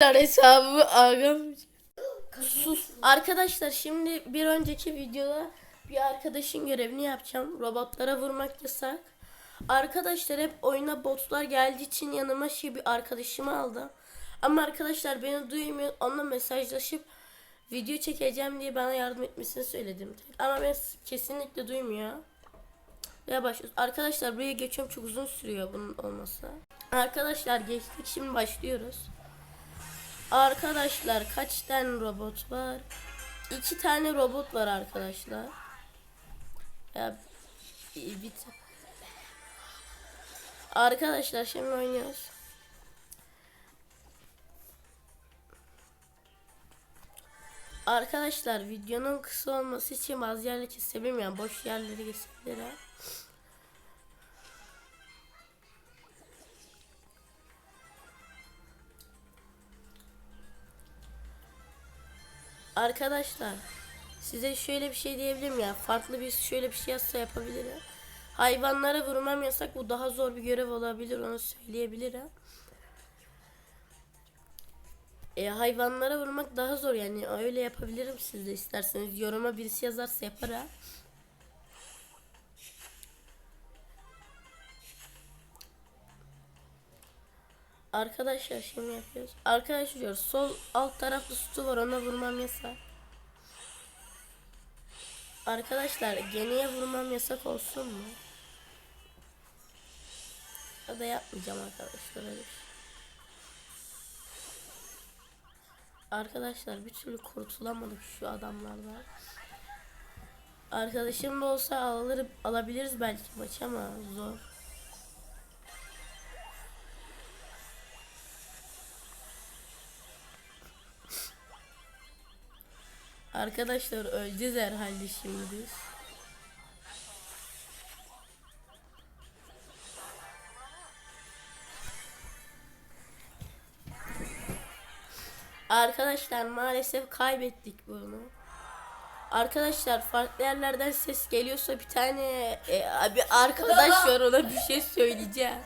hesabımı ağam. Sus. Arkadaşlar şimdi bir önceki videoda bir arkadaşın görevini yapacağım. Robotlara vurmak yasak. Arkadaşlar hep oyuna botlar geldiği için yanıma şey bir arkadaşımı aldım. Ama arkadaşlar beni duymuyor. Onunla mesajlaşıp video çekeceğim diye bana yardım etmesini söyledim. Ama ben kesinlikle duymuyor. Ve başlıyoruz. Arkadaşlar buraya geçiyorum çok uzun sürüyor bunun olması. Arkadaşlar geçtik şimdi başlıyoruz. Arkadaşlar kaç tane robot var? İki tane robot var arkadaşlar. Ya bir, Arkadaşlar şimdi oynuyoruz. Arkadaşlar videonun kısa olması için bazı yerleri kesebilirim yani boş yerleri kesebilirim. Arkadaşlar size şöyle bir şey diyebilirim ya farklı bir şöyle bir şey yazsa yapabilirim. Hayvanlara vurmam yasak bu daha zor bir görev olabilir onu söyleyebilirim. E, hayvanlara vurmak daha zor yani öyle yapabilirim siz de isterseniz yoruma birisi yazarsa yaparım. Arkadaşlar şimdi yapıyoruz. Arkadaşlar sol alt tarafta sütü var ona vurmam yasak. Arkadaşlar geniye vurmam yasak olsun mu? Ya da yapmayacağım arkadaşlar şey. Arkadaşlar bir türlü kurtulamadık şu adamlardan. Arkadaşım da olsa alır, alabiliriz belki maç ama zor. Arkadaşlar öleceğiz herhalde şimdi biz. Arkadaşlar maalesef kaybettik bunu. Arkadaşlar farklı yerlerden ses geliyorsa bir tane e, bir arkadaş var ona bir şey söyleyeceğim.